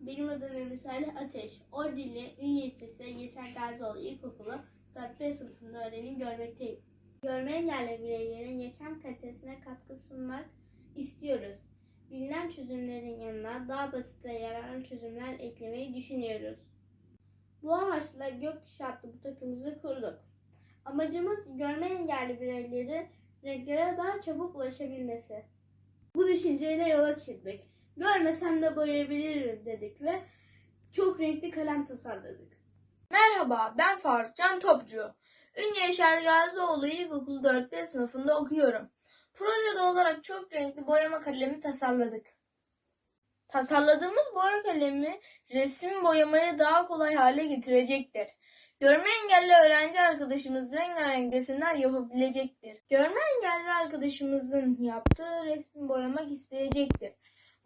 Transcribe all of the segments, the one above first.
Benim adım Salih Ateş. Ordili Ünye ilçesi Yeşil Gazioğlu İlkokulu 4. sınıfında öğrenim görmekteyim. Görme engelli bireylerin yaşam kalitesine katkı sunmak istiyoruz. Bilinen çözümlerin yanına daha basit ve yararlı çözümler eklemeyi düşünüyoruz. Bu amaçla Gökkuşağı adlı bu takımımızı kurduk. Amacımız görme engelli bireylerin renklere daha çabuk ulaşabilmesi. Bu düşünceyle yola çıktık. Görmesem de boyayabilirim dedik ve çok renkli kalem tasarladık. Merhaba, ben Faruk Can Topçu. Ünye Yaşar Gazioğlu İlkokulu 4. sınıfında okuyorum. Projede olarak çok renkli boyama kalemi tasarladık. Tasarladığımız boya kalemi resim boyamayı daha kolay hale getirecektir. Görme engelli öğrenci arkadaşımız rengarenk resimler yapabilecektir. Görme engelli arkadaşımızın yaptığı resmi boyamak isteyecektir.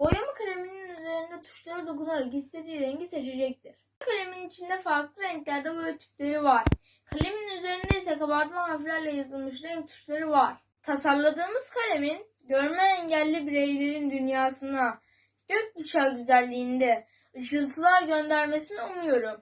Boyama kaleminin üzerinde tuşlara dokunarak istediği rengi seçecektir. Kalemin içinde farklı renklerde boya var. Kalemin üzerinde ise kabartma harflerle yazılmış renk tuşları var. Tasarladığımız kalemin görme engelli bireylerin dünyasına gökkuşağı güzelliğinde ışıltılar göndermesini umuyorum.